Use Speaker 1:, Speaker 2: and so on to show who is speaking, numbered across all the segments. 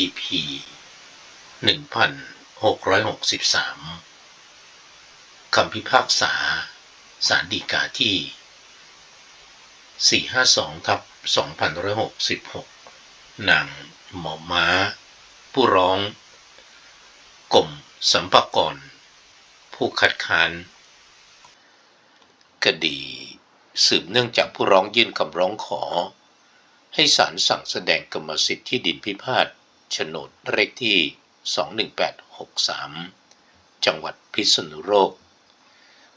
Speaker 1: EP 1663 คำพิพากษาสารดีกาที่ 452ทับ2166 นางหมอม้า ผู้ร้องกรมสัมภากร ผู้คัดค้านคดีสืบเนื่องจากผู้ร้องยื่นคำร้องขอ ให้ศาลสั่งแสดงกรรมสิทธิ์ที่ดินพิพาท โฉนดเลขที่ 21863 จังหวัดพิษณุโลก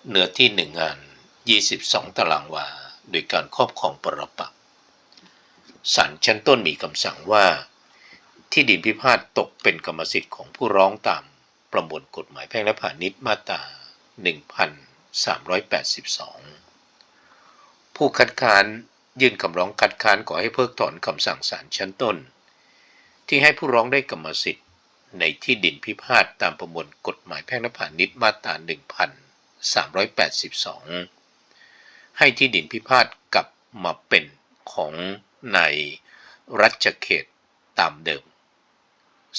Speaker 1: เนื้อที่หนึ่งงาน 22 ตารางวา โดยการครอบครองปรปักษ์ศาลชั้นต้นมีคำสั่งว่า ที่ดินพิพาทตกเป็นกรรมสิทธิ์ของผู้ร้องตามประมวลกฎหมายแพ่งและพาณิชย์มาตรา 1382 ผู้คัดค้านยื่นคำร้องคัดค้านขอให้เพิกถอนคำสั่งศาลชั้นต้น ที่ให้ผู้ร้องได้กรรมสิทธิ์ในที่ดินพิพาทตามประมวลกฎหมายแพ่งและพาณิชย์มาตรา 1382 ให้ที่ดินพิพาทกลับมาเป็นของในรัชเขตตามเดิม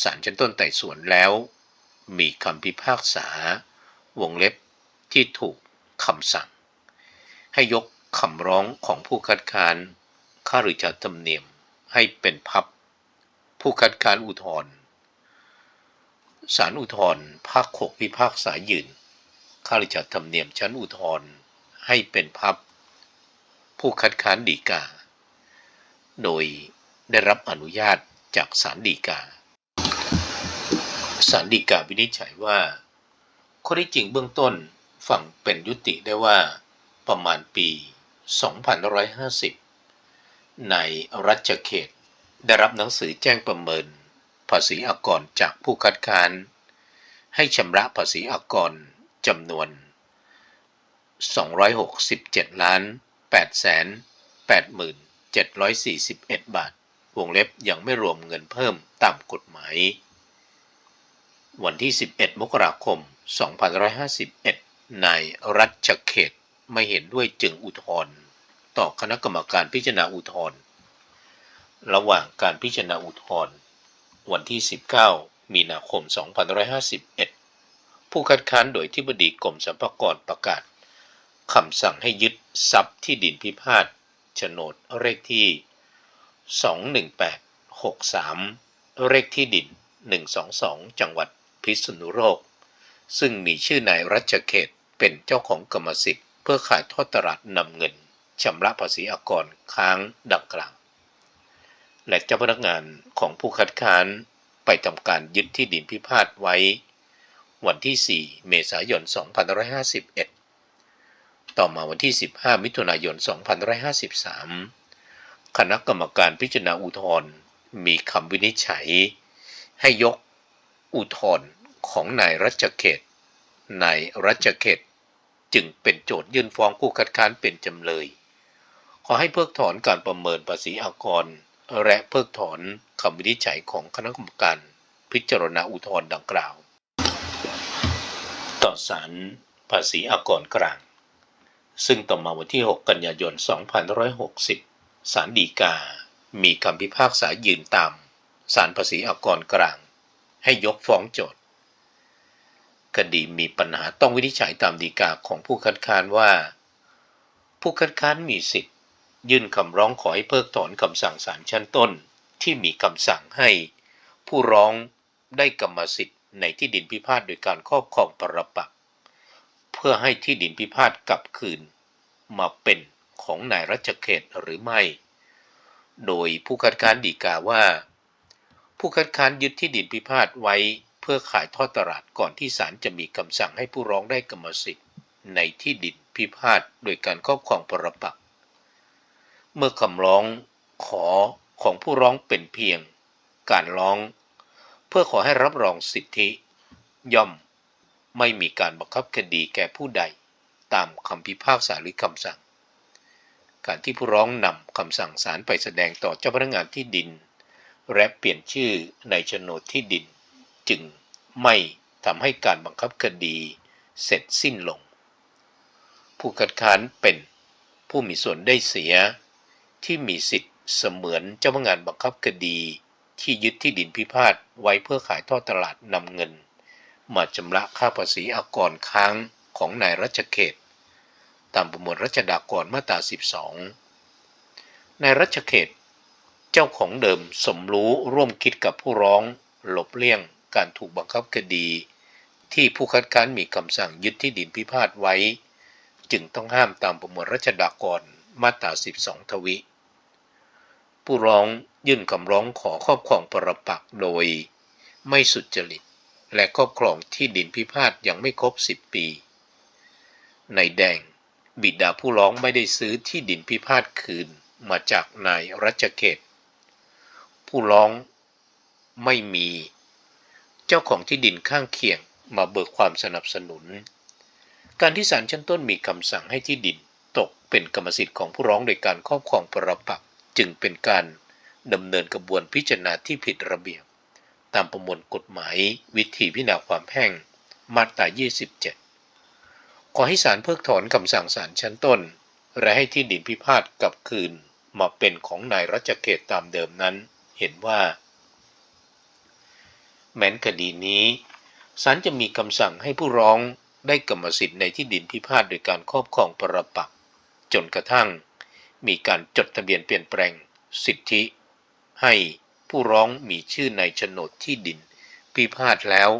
Speaker 1: ศาลชั้นต้นไต่สวนแล้ว มีคำพิพากษาวงเล็บที่ถูกคำสั่ง ให้ยกคำร้องของผู้คัดค้านค่าหรือจัดธรรมเนียมให้เป็นพับ ผู้คัดค้านอุทธรศาลอุทธรภาคหกพิพากษายืนค่ารือจัดธรรมเนียมชั้นอุทธรให้เป็นพับ ผู้คัดค้านฎีกา โดยได้รับอนุญาตจากศาลฎีกาศาลฎีกาวินิจฉัยว่าข้อที่จริงเบื้องต้นฝั่งเป็นยุติได้ว่าประมาณปี 2550 ในรัชเขต ได้รับหนังสือแจ้งประเมิน ภาษีอากรจากผู้คัดค้าน ให้ชำระภาษีอากรจำนวน 267ล้าน8แสน8741 บาท วงเล็บยังไม่รวมเงินเพิ่มตามกฎหมาย วันที่ 11 มกราคม 2551 นายรัชเขตไม่เห็นด้วยจึงอุทธรณ์ต่อคณะกรรมการพิจารณาอุทธรณ์ ระหว่างการพิจารณาอุทธรณ์วันที่ 19 มีนาคม 2551 ผู้คัดค้านโดยที่บดีกรมสรรพากรประกาศคำสั่งให้ยึดทรัพย์ที่ดินพิพาทโฉนดเลขที่ 21863 เลขที่ดิน 122 จังหวัดพิษณุโลก ซึ่งมีชื่อนายรัชเขตเป็นเจ้าของกรรมสิทธิ์ เพื่อขายทอดตลาดนำเงินชำระภาษีอากรค้างดังกล่าว และเจ้าพนักงานของผู้คัดค้านไปทำการยึดที่ดินพิพาทไว้ วันที่ 4 เมษายน 2551 ต่อมาวันที่ 15 มิถุนายน 2553 คณะกรรมการพิจารณาอุทธรณ์มีคำวินิจฉัย ให้ยกอุทธรณ์ของนายรัชเขตนายรัชเขตจึงเป็นโจทยื่นฟ้องผู้คัดค้านเป็นจำเลย ขอให้เพิกถอนการประเมินภาษีอากร และเพิกถอนคำวินิจฉัยของคณะกรรมการพิจารณาอุทธรณ์ดังกล่าว ต่อศาลภาษีอากรกลาง ซึ่งต่อมาวันที่ 6 กันยายน 2560 ศาลฎีกา มีคำพิพากษายืนตามศาลภาษีอากรกลาง ให้ยกฟ้องโจทย์คดีมีปัญหาต้องวินิจฉัยตามฎีกาของผู้คัดค้านว่า ผู้คัดค้านมีสิทธิ ยื่นคำร้องขอให้เพิกถอนคำสั่งศาลชั้นต้น ที่มีคำสั่งให้ ผู้ร้องได้กรรมสิทธิ์ในที่ดินพิพาทโดยการครอบครองปรปักษ์เพื่อให้ที่ดินพิพาทกลับคืน มาเป็นของนายรัชเขตหรือไม่ โดยผู้คัดค้านฎีกาว่า ผู้คัดค้านยึดที่ดินพิพาทไว้เพื่อขายทอดตลาดก่อนที่ศาลจะมีคำสั่งให้ผู้ร้องได้กรรมสิทธิ์ในที่ดินพิพาทโดยการครอบครองปรปักษ์ เมื่อคำร้องขอของผู้ร้องเป็นเพียง การร้อง เพื่อขอให้รับรองสิทธิ ย่อมไม่มีการบังคับคดีแก่ผู้ใด ตามคำพิพากษาหรือคำสั่ง การที่ผู้ร้องนำคำสั่งศาลไปแสดงต่อเจ้าพนักงานที่ดิน และเปลี่ยนชื่อในโฉนดที่ดิน จึงไม่ทำให้การบังคับคดีเสร็จสิ้นลง ผู้คัดค้านเป็นผู้มีส่วนได้เสีย ที่มีสิทธิ์เสมือนเจ้าพนักงานบังคับคดี ที่ยึดที่ดินพิพาทไว้เพื่อขายทอดตลาดนำเงิน มาชำระค่าภาษีอากรค้างของนายรัชเขต ตามประมวลรัชดากรมาตรา 12 นายรัชเขต เจ้าของเดิมสมรู้ร่วมคิดกับผู้ร้อง หลบเลี่ยงการถูกบังคับคดี ที่ผู้คัดค้านมีคำสั่งยึดที่ดินพิพาทไว้ จึงต้องห้ามตามประมวลรัชดากรมาตรา 12 ทวิ ผู้ร้องยื่นคำร้องขอครอบครองปรปักโดย ไม่สุจริต และครอบครองที่ดินพิพาทยังไม่ครบ 10 ปี ในแดง บิดาผู้ร้องไม่ได้ซื้อที่ดินพิพาทคืนมาจากนายรัชเขตผู้ร้องไม่มี เจ้าของที่ดินข้างเคียงมาเบิกความสนับสนุน การที่ศาลชั้นต้นมีคำสั่งให้ที่ดินตกเป็นกรรมสิทธิ์ของผู้ร้องโดยการครอบครองปรปักษ์ จึงเป็นการดำเนินกระบวนพิจารณาที่ผิดระเบียบ ตามประมวลกฎหมายวิธีพิจารณาความแพ่งมาตรา 27 ขอให้ศาลเพิกถอนคำสั่งศาลชั้นต้น และให้ที่ดินพิพาทกลับคืนมาเป็นของนายรัชเกตตามเดิมนั้น เห็นว่า แม้นคดีนี้ศาลจะมีคำสั่งให้ผู้ร้องได้กรรมสิทธิ์ในที่ดินพิพาทโดยการครอบครองประปักจนกระทั่ง มีการจดทะเบียนเปลี่ยนแปลงสิทธิ ให้ผู้ร้องมีชื่อในโฉนดที่ดิน พิพาทแล้ว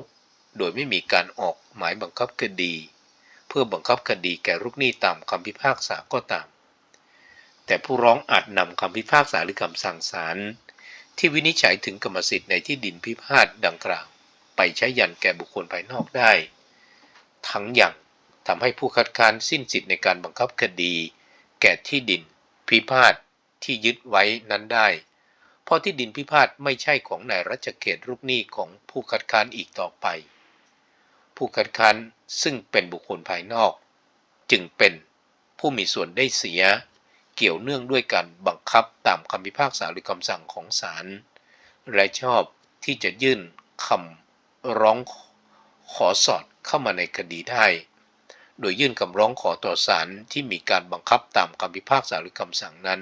Speaker 1: โดยไม่มีการออกหมายบังคับคดี เพื่อบังคับคดีแก่ลูกหนี้ตามคำพิพากษาก็ตาม แต่ผู้ร้องอาจนำคำพิพากษาหรือคำสั่งศาลที่วินิจฉัยถึงกรรมสิทธิ์ในที่ดินพิพาทดังกล่าว ไปใช้ยันแก่บุคคลภายนอกได้ ทั้งอย่างทำให้ผู้คัดค้านสิ้นสิทธิ์ในการบังคับคดี แก่ที่ดิน พิพาทที่ยึดไว้นั้นได้ เพราะที่ดินพิพาทไม่ใช่ของนายรัชเขตลูกหนี้ของผู้คัดค้านอีกต่อไป ผู้คัดค้านซึ่งเป็นบุคคลภายนอก จึงเป็นผู้มีส่วนได้เสีย เกี่ยวเนื่องด้วยการบังคับตามคำพิพากษาหรือคำสั่งของศาลและชอบที่จะยื่นคำร้องขอสอดเข้ามาในคดีได้ โดยยื่นคำร้องขอต่อศาลที่มีการบังคับตามคำพิพากษาหรือคำสั่งนั้น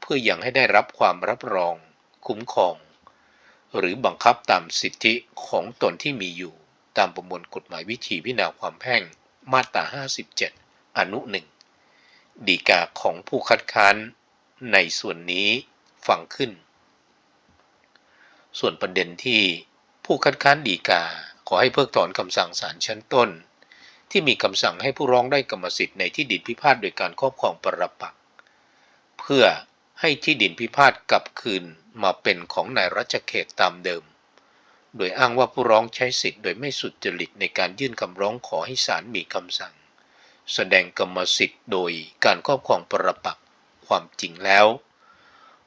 Speaker 1: เพื่ออยังให้ได้รับความรับรอง คุ้มครอง หรือบังคับตามสิทธิของตนที่มีอยู่ตามประมวลกฎหมายวิธีพิจารณาความแพ่งมาตรา 57 อนุหนึ่งดีกาของผู้คัดค้านในส่วนนี้ฟังขึ้น ส่วนประเด็นที่ผู้คัดค้านดีกาขอให้เพิกถอนคำสั่งศาลชั้นต้น ที่มีคำสั่งให้ผู้ร้องได้กรรมสิทธิ์ในที่ดินพิพาทโดยการครอบครองปรปักษ์เพื่อให้ที่ดินพิพาทกลับคืนมาเป็นของนายรัชเขตตามเดิม โดยอ้างว่าผู้ร้องใช้สิทธิ์โดยไม่สุจริตในการยื่นคำร้องขอให้ศาลมีคำสั่ง แสดงกรรมสิทธิ์โดยการครอบครองปรปักษ์ความจริงแล้ว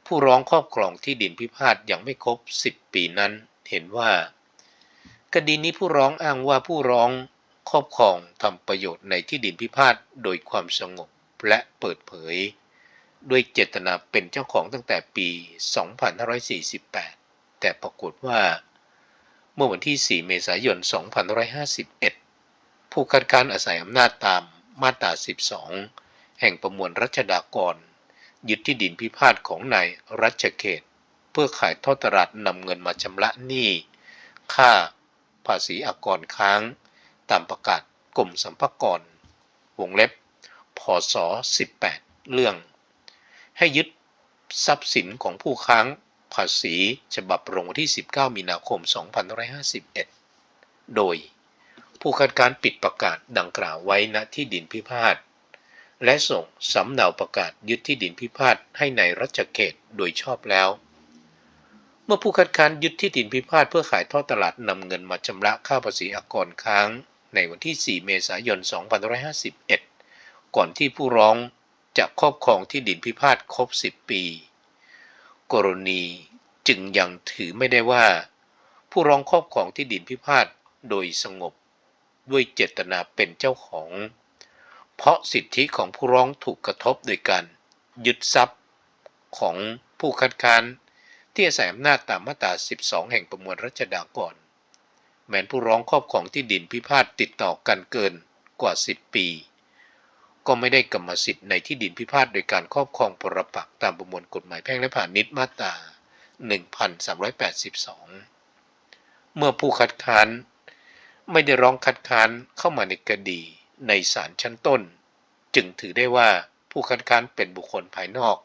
Speaker 1: ผู้ร้องครอบครองที่ดินพิพาทยังไม่ครบ 10 ปีนั้น เห็นว่า คดีนี้ผู้ร้องอ้างว่าผู้ร้อง ครอบครองทำประโยชน์ในที่ดินพิพาทโดยความสงบและเปิดเผย ด้วยเจตนาเป็นเจ้าของตั้งแต่ปี 2548 แต่ปรากฏว่า เมื่อวันที่ 4 เมษายน 2551 ผู้คัดค้านอาศัยอำนาจตามมาตรา 12 แห่งประมวลรัชดากร ยึดที่ดินพิพาทของนายรัชเขต เพื่อขายทอดตลาดนำเงินมาชำระหนี้ ค่าภาษีอากรค้าง ตามประกาศกรมสัมภากร วงเล็บ พศ 18 เรื่อง ให้ยึดทรัพย์สินของผู้ค้างภาษีฉบับลงวันที่ 19 มีนาคม 2551 โดย ผู้คัดการปิดประกาศดังกล่าวไว้ณที่ดินพิพาท และส่งสำเนาประกาศยึดที่ดินพิพาทให้ในรัชเขตโดยชอบแล้ว เมื่อผู้คัดค้านยึดที่ดินพิพาทเพื่อขายทอดตลาดนำเงินมาชำระค่าภาษีอากรค้าง ในวันที่ 4 เมษายน 2551 ก่อนที่ผู้ร้องจะครอบครองที่ดินพิพาทครบ 10 ปี กรณีจึงยังถือไม่ได้ว่า ผู้ร้องครอบครองที่ดินพิพาทโดยสงบ ด้วยเจตนาเป็นเจ้าของ เพราะสิทธิของผู้ร้องถูกกระทบโดยการยึดทรัพย์ของผู้คัดค้านที่อาศัยอำนาจตามมาตรา 12 แห่งประมวลรัชดากร แม้นผู้ร้องครอบครองที่ดินพิพาทติดต่อกันเกินกว่า 10 ปี ก็ไม่ได้กรรมสิทธิ์ในที่ดินพิพาทโดยการครอบครองปรปักตามประมวลกฎหมายแพ่งและพาณิชย์มาตรา 1382 เมื่อผู้คัดค้านไม่ได้ร้องคัดค้านเข้ามาในคดีในศาลชั้นต้น จึงถือได้ว่าผู้คัดค้านเป็นบุคคลภายนอก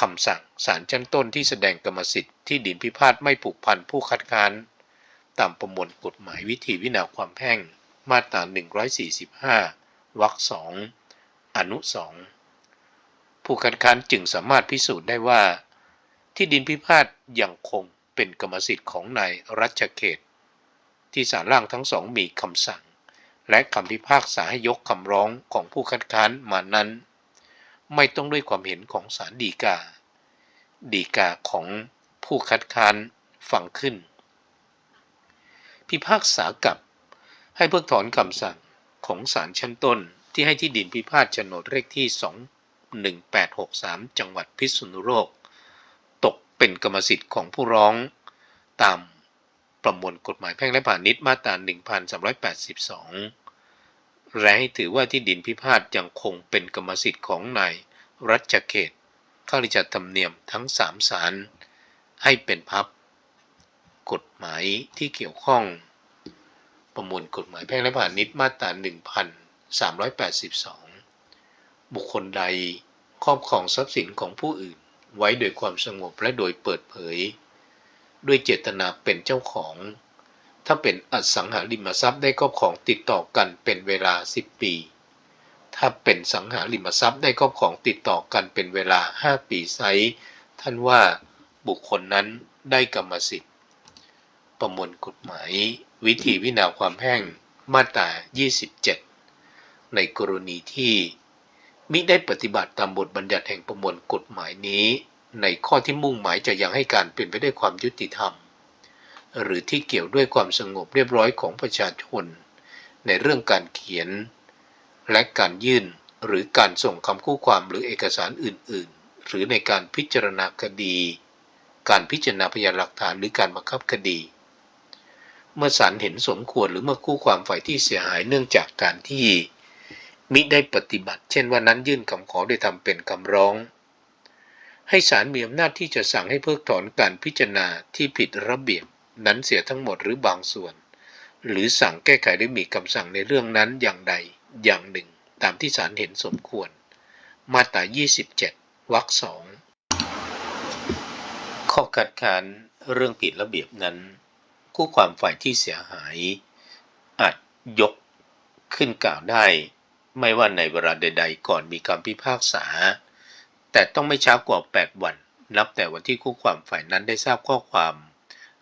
Speaker 1: คำสั่งศาลชั้นต้นที่แสดงกรรมสิทธิ์ที่ดินพิพาทไม่ผูกพันผู้คัดค้าน ตามประมวลกฎหมายวิธีวินาความแพ่ง มาตรา 145 วรรคสองอนุสองผู้คัดค้านจึงสามารถพิสูจน์ได้ว่า ที่ดินพิพาทยังคงเป็นกรรมสิทธิ์ของนายรัชเขต ที่ศาลล่างทั้งสองมีคำสั่ง และคำพิพากษาให้ยกคำร้องของผู้คัดค้านมานั้น ไม่ต้องด้วยความเห็นของศาลฎีกา ฎีกาของผู้คัดค้านฟังขึ้น พิพากษากับ ให้เพิกถอนคำสั่งของศาลชั้นต้นที่ให้ที่ดินพิพาทโฉนดเลขที่ 21863 จังหวัดพิษณุโลก ตกเป็นกรรมสิทธิ์ของผู้ร้อง ตามประมวลกฎหมายแพ่งและพาณิชย์มาตรา 1382 และให้ถือว่าที่ดินพิพาทยังคงเป็นกรรมสิทธิ์ของนายรัชเขตข้าราชการธรรมเนียมทั้งสามศาลให้เป็นพับ กฎหมายที่เกี่ยวข้อง ประมวลกฎหมายแพ่งและพาณิชย์มาตรา1382 บุคคลใดครอบครองทรัพย์สินของผู้อื่น ไว้โดยความสงบและโดยเปิดเผย ด้วยเจตนาเป็นเจ้าของ ถ้าเป็นอสังหาริมทรัพย์ได้ครอบครองติดต่อกันเป็นเวลา 10 ปี ถ้าเป็นสังหาริมทรัพย์ได้ครอบครองติดต่อกันเป็นเวลา 5 ปีไซท่านว่าบุคคลนั้นได้กรรมสิทธิ์ ประมวลกฎหมาย วิธีวินาความแพ่งมาตรา 27 ในกรณีที่ มิได้ปฏิบัติตามบทบัญญัติแห่งประมวลกฎหมายนี้ ในข้อที่มุ่งหมายจะยังให้การเป็นไปด้วยความยุติธรรม หรือที่เกี่ยวด้วยความสงบเรียบร้อยของประชาชน ในเรื่องการเขียน และการยื่นหรือการส่งคำคู่ความหรือเอกสารอื่น ๆ หรือในการพิจารณาคดี การพิจารณาพยานหลักฐานหรือการบังคับคดี มื่อศาลเห็นสมควรหรือเมื่อคู่ความฝ่ายที่เสียหายเนื่องจากการที่มิได้ปฏิบัติ เช่นว่านั้นยื่นคำขอโดยทำเป็นคำร้อง ให้ศาลมีอำนาจที่จะสั่งให้เพิกถอนการพิจารณาที่ผิดระเบียบนั้นเสียทั้งหมดหรือบางส่วน หรือสั่งแก้ไขหรือมีคำสั่งในเรื่องนั้นอย่างใดอย่างหนึ่ง ตามที่ศาลเห็นสมควร มาตรา 27 วรรคสองข้อคัดค้านเรื่องผิดระเบียบนั้น คู่ความฝ่ายที่เสียหาย อาจยกขึ้นกล่าวได้ ไม่ว่าในเวลาใด ๆ ก่อนมีคำพิพากษา แต่ต้องไม่ช้ากว่า 8 วัน นับแต่วันที่คู่ความฝ่ายนั้นได้ทราบข้อความ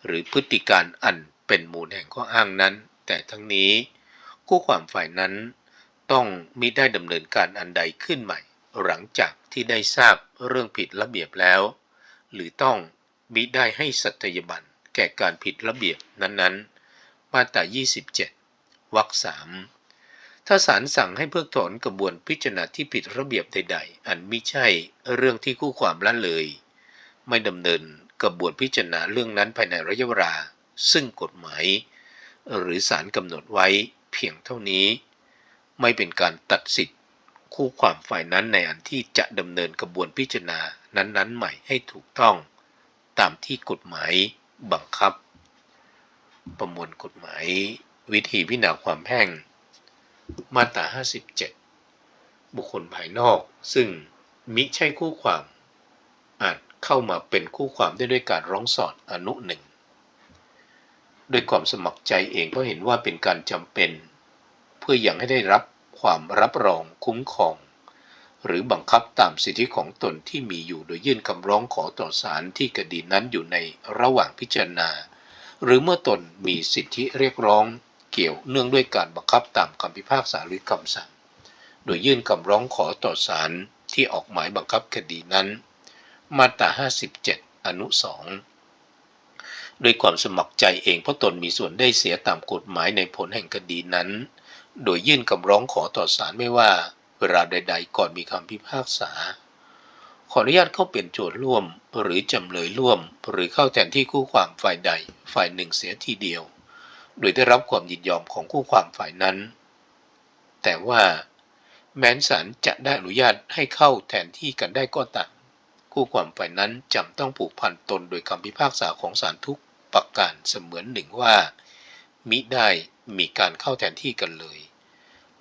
Speaker 1: หรือพฤติการอันเป็นมูลแห่งข้ออ้างนั้น แต่ทั้งนี้คู่ความฝ่ายนั้นต้องมิได้ดำเนินการอันใดขึ้นใหม่ หลังจากที่ได้ทราบเรื่องผิดระเบียบแล้ว หรือต้องมิได้ให้สัตยบัน ก่การผิดระเบียบนั้นๆ มาตรา 27 วรรคสามถ้าศาลสั่งให้เพิกถอนกระบวนพิจารณาที่ผิดระเบียบใดๆ อันไม่ใช่เรื่องที่คู่ความละเลย ไม่ดำเนินกระบวนพิจารณาเรื่องนั้นภายในระยะเวลา ซึ่งกฎหมาย หรือศาลกำหนดไว้เพียงเท่านี้ ไม่เป็นการตัดสิทธิ์คู่ความฝ่ายนั้นในอันที่จะดำเนินกระบวนพิจารณานั้นๆ ใหม่ให้ถูกต้อง ตามที่กฎหมาย บังคับ ประมวลกฎหมายวิธีพิจารณาความแพ่ง มาตรา 57 บุคคลภายนอกซึ่งมิใช่คู่ความอาจเข้ามาเป็นคู่ความได้ด้วยการร้องสอดอนุหนึ่งด้วยความสมัครใจเองเพราะเห็นว่าเป็นการจำเป็น เพื่ออยังให้ได้รับความรับรองคุ้มครอง หรือบังคับตามสิทธิของตนที่มีอยู่โดยยื่นคำร้องขอต่อศาลที่คดีนั้นอยู่ในระหว่างพิจารณา หรือเมื่อตนมีสิทธิเรียกร้องเกี่ยวเนื่องด้วยการบังคับตามคำพิพากษาหรือคำสั่ง โดยยื่นคำร้องขอต่อศาลที่ออกหมายบังคับคดีนั้น มาตรา 57 อนุสองด้วยความสมัครใจเองเพราะตนมีส่วนได้เสียตามกฎหมายในผลแห่งคดีนั้น โดยยื่นคำร้องขอต่อศาลไม่ว่า เวลาใดๆ ก่อนมีคำพิพากษา ขออนุญาตเข้าเป็นโจทย์ร่วม หรือจำเลยร่วม หรือเข้าแทนที่คู่ความฝ่ายใดฝ่ายหนึ่งเสียทีเดียว โดยได้รับความยินยอมของคู่ความฝ่ายนั้น แต่ว่า แม้นศาลจะได้อนุญาตให้เข้าแทนที่กันได้ก็ตามคู่ความฝ่ายนั้นจำต้องผูกพันตนโดยคำพิพากษาของศาลทุกประการเสมือนหนึ่งว่า มิได้มีการเข้าแทนที่กันเลย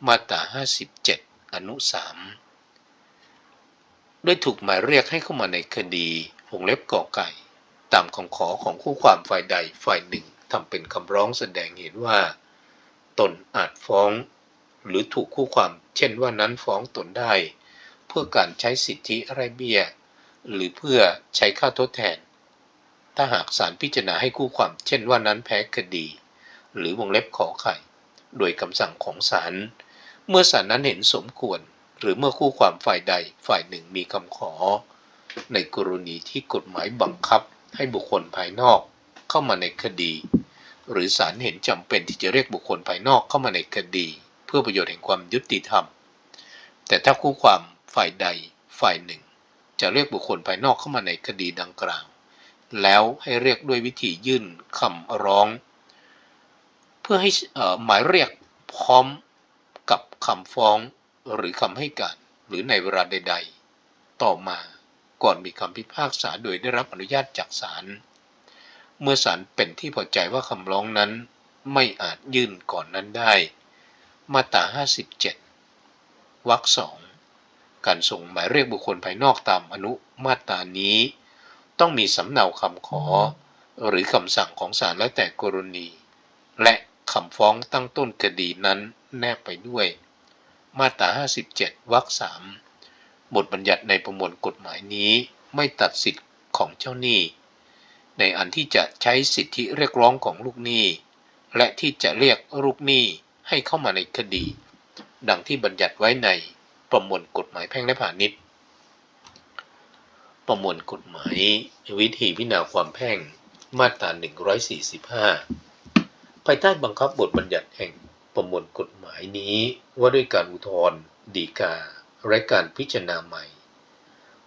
Speaker 1: มาตรา 57 อนุ3โดยถูกหมายเรียกให้เข้ามาในคดีวงเล็บกอไก่ ตามคำขอของคู่ความฝ่ายใดฝ่ายหนึ่งทำเป็นคำร้องแสดงเห็นว่า ตนอาจฟ้อง หรือถูกคู่ความเช่นว่านั้นฟ้องตนได้ เพื่อการใช้สิทธิไรเบี้ย หรือเพื่อใช้ค่าทดแทน ถ้าหากศาลพิจารณาให้คู่ความเช่นว่านั้นแพ้คดี หรือวงเล็บขอไข่ โดยคำสั่งของศาล เมื่อศาลนั้นเห็นสมควร หรือเมื่อคู่ความฝ่ายใดฝ่ายหนึ่งมีคำขอ ในกรณีที่กฎหมายบังคับให้บุคคลภายนอกเข้ามาในคดี หรือศาลเห็นจำเป็นที่จะเรียกบุคคลภายนอกเข้ามาในคดี เพื่อประโยชน์แห่งความยุติธรรม แต่ถ้าคู่ความฝ่ายใดฝ่ายหนึ่ง จะเรียกบุคคลภายนอกเข้ามาในคดีดังกล่าว แล้วให้เรียกด้วยวิธียื่นคำร้อง เพื่อให้หมายเรียกพร้อม กับคำฟ้องหรือคำให้การหรือในเวลาใด ๆ ต่อมาก่อนมีคำพิพากษาโดยได้รับอนุญาตจากศาล เมื่อศาลเป็นที่พอใจว่าคำร้องนั้นไม่อาจยื่นก่อนนั้นได้ มาตรา 57 วรรคสองการส่งหมายเรียกบุคคลภายนอกตามอนุมาตรานี้ ต้องมีสำเนาคำขอ หรือคำสั่งของศาลแล้วแต่กรณี และ คำฟ้องตั้งต้นคดีนั้นแนบไปด้วย มาตรา 57 วรรคสามบทบัญญัติในประมวลกฎหมายนี้ไม่ตัดสิทธิ์ของเจ้าหนี้ ในอันที่จะใช้สิทธิเรียกร้องของลูกหนี้ และที่จะเรียกลูกหนี้ให้เข้ามาในคดี ดังที่บัญญัติไว้ในประมวลกฎหมายแพ่งและพาณิชย์ ประมวลกฎหมายวิธีพิจารณาความแพ่งมาตรา 145 ภายใต้บังคับบทบัญญัติแห่งประมวลกฎหมายนี้ว่าด้วยการอุทธรณ์ฎีกา และการพิจารณาใหม่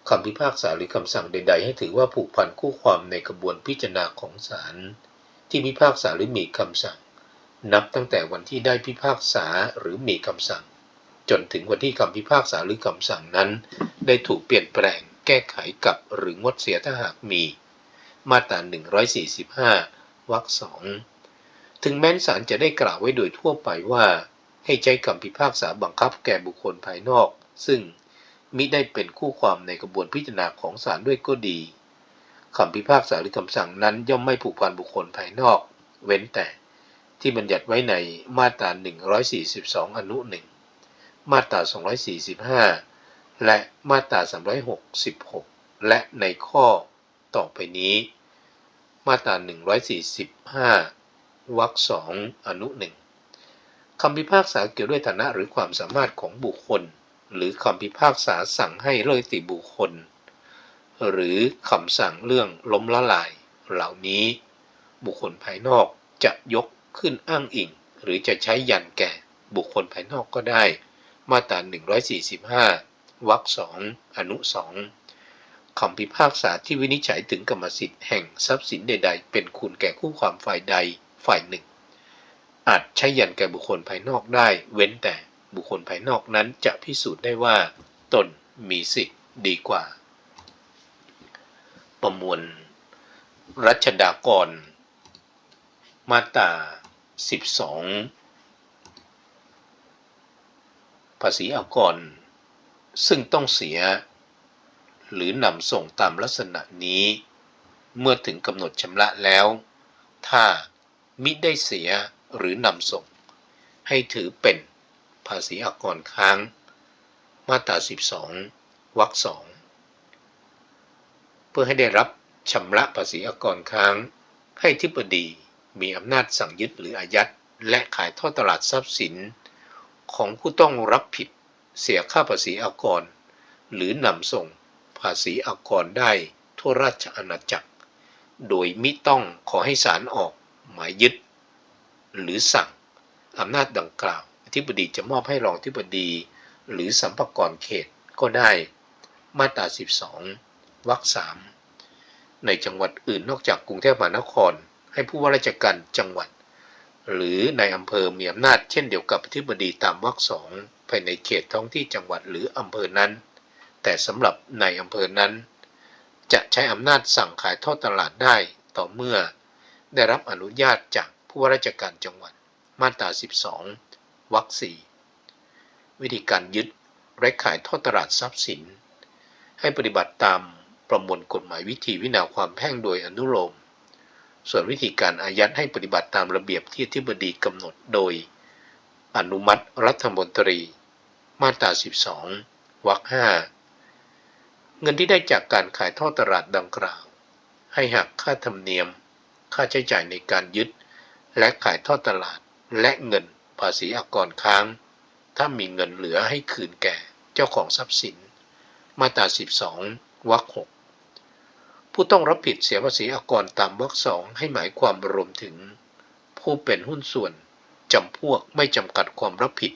Speaker 1: คำพิพากษาหรือคำสั่งใด ๆ ให้ถือว่าผูกพันคู่ความในกระบวนพิจารณาของศาลที่พิพากษาหรือมีคำสั่ง นับตั้งแต่วันที่ได้พิพากษาหรือมีคำสั่ง จนถึงวันที่คำพิพากษาหรือคำสั่งนั้น ได้ถูกเปลี่ยนแปลง แก้ไขกับหรืองดเสียถ้าหากมี มาตรา145วรรคสอง ถึงแม้นศาลจะได้กล่าวไว้โดยทั่วไปว่า ให้ใช้คำพิพากษาบังคับแก่บุคคลภายนอก ซึ่งมิได้เป็นคู่ความในกระบวนพิจารณาของศาลด้วยก็ดีคำพิพากษาหรือคำสั่งนั้นย่อมไม่ผูกพันบุคคลภายนอก เว้นแต่ที่บัญญัติไว้ในมาตรา 142 อนุหนึ่งมาตรา 245 และมาตรา 366 และในข้อต่อไปนี้ มาตรา 145 วรรคสองอนุหนึ่งคำพิพากษาเกี่ยวด้วยฐานะหรือความสามารถของบุคคล หรือคำพิพากษาสั่งให้เลิกติบุคคล หรือคำสั่งเรื่องล้มละลาย เหล่านี้ บุคคลภายนอกจะยกขึ้นอ้างอิง หรือจะใช้ยันแก่บุคคลภายนอกก็ได้ มาตรา 145 วรรคสองอนุสองคำพิพากษาที่วินิจฉัยถึงกรรมสิทธิ์แห่งทรัพย์สินใด ๆ เป็นคุณแก่คู่ความฝ่ายใด ฝ่ายหนึ่ง อาจใช้ยันแก่บุคคลภายนอกได้ เว้นแต่บุคคลภายนอกนั้นจะพิสูจน์ได้ว่า ตนมีสิทธิ์ดีกว่า ประมวล รัชดากร มาตรา12 ภาษีอากร ซึ่งต้องเสีย หรือนำส่งตามลักษณะนี้ เมื่อถึงกำหนดชำระแล้ว ถ้า มิได้เสียหรือนำส่ง ให้ถือเป็นภาษีอากรค้าง มาตรา 12 วรรคสองเพื่อให้ได้รับชำระภาษีอากรค้าง ให้ทิบดีมีอำนาจสั่งยึดหรืออายัด และขายทอดตลาดทรัพย์สิน ของผู้ต้องรับผิดเสียค่าภาษีอากร หรือนำส่งภาษีอากรได้ทั่วราชอาณาจักร โดยมิต้องขอให้ศาลออก หมายยึด หรือสั่งอำนาจดังกล่าวธิบดีจะมอบให้รองธิบดี หรือสัมภกรเขตก็ได้ มาตรา 12 วรรคสามในจังหวัดอื่นนอกจากกรุงเทพมหานคร ให้ผู้ว่าราชการจังหวัด หรือในอำเภอมีอำนาจเช่นเดียวกับธิบดีตามวรรคสองภายในเขตท้องที่จังหวัดหรืออำเภอนั้น แต่สำหรับในอำเภอนั้น จะใช้อำนาจสั่งขายทอดตลาดได้ต่อเมื่อ ได้รับอนุญาตจากผู้ว่าราชการจังหวัดมาตรา 12 วรรคสี่วิธีการยึดและขายทอดตลาดทรัพย์สิน ให้ปฏิบัติตามประมวลกฎหมายวิธีวินาความแพ่งโดยอนุโลม ส่วนวิธีการอายัดให้ปฏิบัติตามระเบียบที่อธิบดีกำหนดโดย อนุมัติรัฐมนตรี มาตรา 12 วรรคห้าเงินที่ได้จากการขายทอดตลาดดังกล่าว ให้หักค่าธรรมเนียม ค่าใช้จ่ายในการยึด และขายทอดตลาด และเงินภาษีอากรค้าง ถ้ามีเงินเหลือให้คืนแก่เจ้าของทรัพย์สิน มาตรา 12 วรรคหกผู้ต้องรับผิดเสียภาษีอากรตามวรรคสองให้หมายความรวมถึง ผู้เป็นหุ้นส่วนจำพวกไม่จำกัดความรับผิด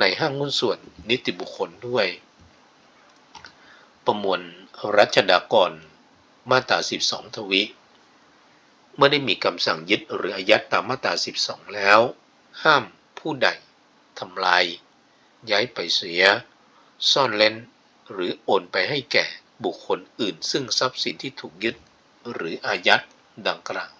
Speaker 1: ในห้างหุ้นส่วนนิติบุคคลด้วย ประมวลรัชดากร มาตรา 12 ทวิ เมื่อได้มีคำสั่งยึดหรืออายัดตามมาตรา 12 แล้ว ห้ามผู้ใดทำลาย ย้ายไปเสีย ซ่อนเล่น หรือโอนไปให้แก่บุคคลอื่น ซึ่งทรัพย์สินที่ถูกยึดหรืออายัดดังกล่าว